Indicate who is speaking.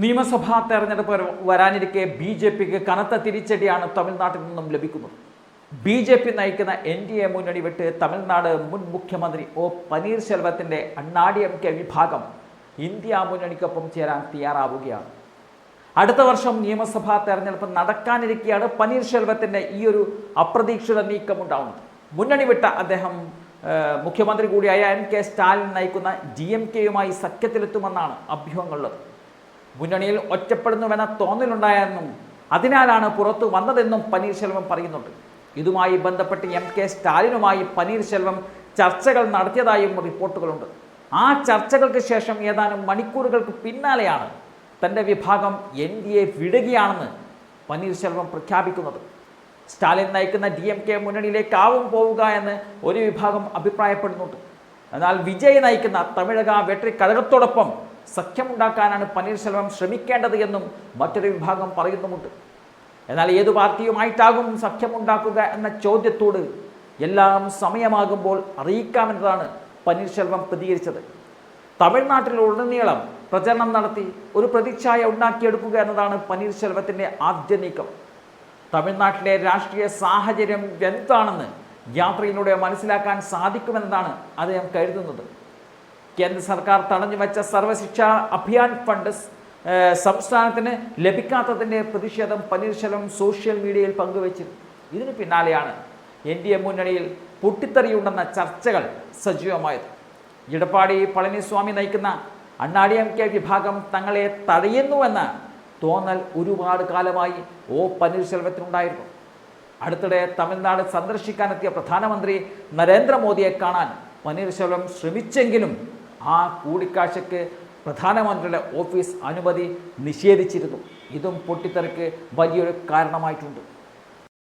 Speaker 1: നിയമസഭാ തെരഞ്ഞെടുപ്പ് വരാനിരിക്കെ B J പിക്ക് കനത്ത തിരിച്ചടിയാണ് തമിഴ്നാട്ടിൽ നിന്നും ലഭിക്കുന്നത്. ബി ജെ പി നയിക്കുന്ന എൻ ഡി എ മുന്നണി വിട്ട് തമിഴ്നാട് മുൻ മുഖ്യമന്ത്രി ഒ പനീർശെൽവത്തിന്റെ അണ്ണാടി എം കെ വിഭാഗം ഇന്ത്യ മുന്നണിക്കൊപ്പം ചേരാൻ തയ്യാറാവുകയാണ്. അടുത്ത വർഷം നിയമസഭാ തെരഞ്ഞെടുപ്പ് നടക്കാനിരിക്കെയാണ് പനീർശെൽവത്തിന്റെ ഈ ഒരു അപ്രതീക്ഷിത നീക്കം ഉണ്ടാവുന്നത് മുന്നണി വിട്ട അദ്ദേഹം മുഖ്യമന്ത്രി കൂടിയായ എം കെ സ്റ്റാലിൻ നയിക്കുന്ന ഡി എം കെയുമായി സഖ്യത്തിലെത്തുമെന്നാണ് അഭ്യൂഹങ്ങളുള്ളത്. മുന്നണിയിൽ ഒറ്റപ്പെടുന്നുവെന്ന തോന്നലുണ്ടായെന്നും അതിനാലാണ് പുറത്തു വന്നതെന്നും പനീർശെൽവം പറയുന്നുണ്ട്. ഇതുമായി ബന്ധപ്പെട്ട് എം കെ സ്റ്റാലിനുമായി പനീർശെൽവം ചർച്ചകൾ നടത്തിയതായും റിപ്പോർട്ടുകളുണ്ട്. ആ ചർച്ചകൾക്ക് ശേഷം ഏതാനും മണിക്കൂറുകൾക്ക് പിന്നാലെയാണ് തന്റെ വിഭാഗം എൻ ഡി എ വിടുകയാണെന്ന് പനീർശെൽവം പ്രഖ്യാപിക്കുന്നത്. സ്റ്റാലിൻ നയിക്കുന്ന ഡി എം കെ മുന്നണിയിലേക്കാവും പോവുക എന്ന് ഒരു വിഭാഗം അഭിപ്രായപ്പെടുന്നുണ്ട്. എന്നാൽ വിജയ് നയിക്കുന്ന തമിഴക വെട്രി കഴകത്തോടൊപ്പം സഖ്യമുണ്ടാക്കാനാണ് പനീർശെൽവം ശ്രമിക്കേണ്ടത് എന്നും മറ്റൊരു വിഭാഗം പറയുന്നുമുണ്ട്. എന്നാൽ ഏത് പാർട്ടിയുമായിട്ടാകും സഖ്യമുണ്ടാക്കുക എന്ന ചോദ്യത്തോട് എല്ലാം സമയമാകുമ്പോൾ അറിയിക്കാമെന്നതാണ് പനീർശെൽവം പ്രതികരിച്ചത്. തമിഴ്നാട്ടിലുടനീളം പ്രചരണം നടത്തി ഒരു പ്രതിച്ഛായ ഉണ്ടാക്കിയെടുക്കുക എന്നതാണ് പനീർശെൽവത്തിന്റെ ആദ്യ നീക്കം. തമിഴ്നാട്ടിലെ രാഷ്ട്രീയ സാഹചര്യം എന്താണെന്ന് യാത്രയിലൂടെ മനസ്സിലാക്കാൻ സാധിക്കുമെന്നതാണ് അദ്ദേഹം കരുതുന്നത്. കേന്ദ്ര സർക്കാർ തടഞ്ഞു വെച്ച സർവശിക്ഷാ അഭിയാൻ ഫണ്ട് സംസ്ഥാനത്തിന് ലഭിക്കാത്തതിന്റെ പ്രതിഷേധം പനീർശെൽവം സോഷ്യൽ മീഡിയയിൽ പങ്കുവച്ചിരുന്നു. ഇതിന് പിന്നാലെയാണ് എൻ ഡി എ മുന്നണിയിൽ പൊട്ടിത്തെറിയുണ്ടെന്ന ചർച്ചകൾ സജീവമായത്. ഇടപ്പാടി പളനിസ്വാമി നയിക്കുന്ന അണ്ണാഡി എം കെ വിഭാഗം തങ്ങളെ തടയുന്നുവെന്ന് തോന്നൽ ഒരുപാട് കാലമായി ഒ പനീർശെൽവത്തിനുണ്ടായിരുന്നു. അടുത്തിടെ തമിഴ്നാട് സന്ദർശിക്കാനെത്തിയ പ്രധാനമന്ത്രി നരേന്ദ്രമോദിയെ കാണാൻ പനീർശെൽവം ശ്രമിച്ചെങ്കിലും ആ കൂടിക്കാഴ്ചയ്ക്ക് പ്രധാനമന്ത്രിയുടെ ഓഫീസ് അനുമതി നിഷേധിച്ചിരുന്നു. ഇതും പൊട്ടിത്തെറിക്ക് വലിയൊരു കാരണമായിട്ടുണ്ട്.